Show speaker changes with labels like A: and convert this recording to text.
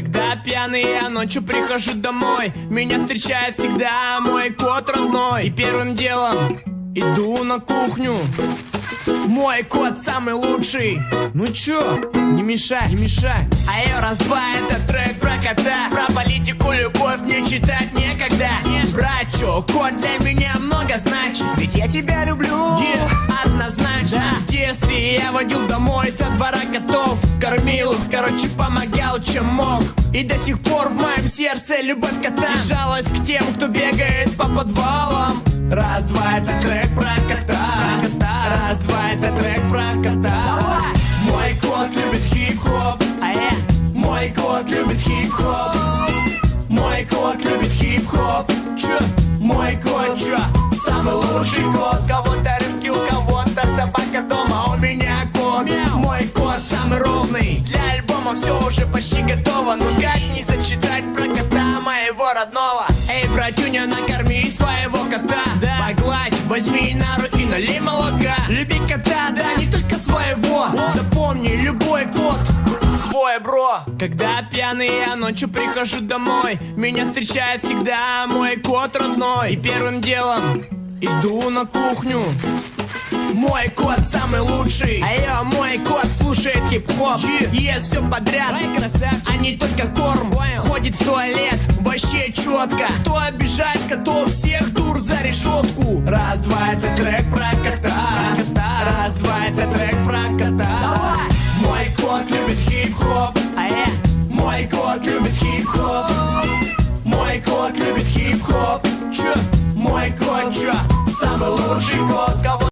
A: Когда пьяный я ночью прихожу домой. Меня встречает всегда мой кот родной. И первым делом иду на кухню. Мой кот самый лучший. Ну чё, не мешай, не мешай. А я разбай, это трек про кота. Про политику, любовь мне читать некогда. Брат, чё, кот для меня много значит. Ведь я
B: тебя люблю.
A: Yeah, Однозначно. В детстве я водил домой со двора котов Кормил их, короче, помогал чем мог. И до сих пор в моем сердце любовь кота. Жалость к тем, кто бегает по подвалам. Раз, два, это трек про кота. Раз, два, это трек про кота. Мой кот любит хип-хоп. А? Мой кот любит хип-хоп. Мой кот любит хип-хоп. Чё? Мой кот, чё? Самый лучший кот Кого-то Альбома все уже почти готово. Ну как не зачитать про кота моего родного. Эй, братюня, накорми своего кота. Погладь, возьми на руки, налей молока. Люби кота, да, не только своего. Запомни, любой кот Твой бро. Когда пьяный я ночью прихожу домой Меня встречает всегда мой кот родной. И первым делом иду на кухню. Мой кот слушай. Алло, мой кот слушает хип-хоп. Ест все подряд, Ой, а не только корм. Ходит в туалет, вообще четко Кто обижает котов, всех дур за решетку Раз, два, это трек про кота. Раз, два, это трек про кота. Мой кот любит хип-хоп. А мой кот любит хип-хоп. Мой кот любит хип-хоп. Чё? Мой кот, чё? Самый лучший кот, кого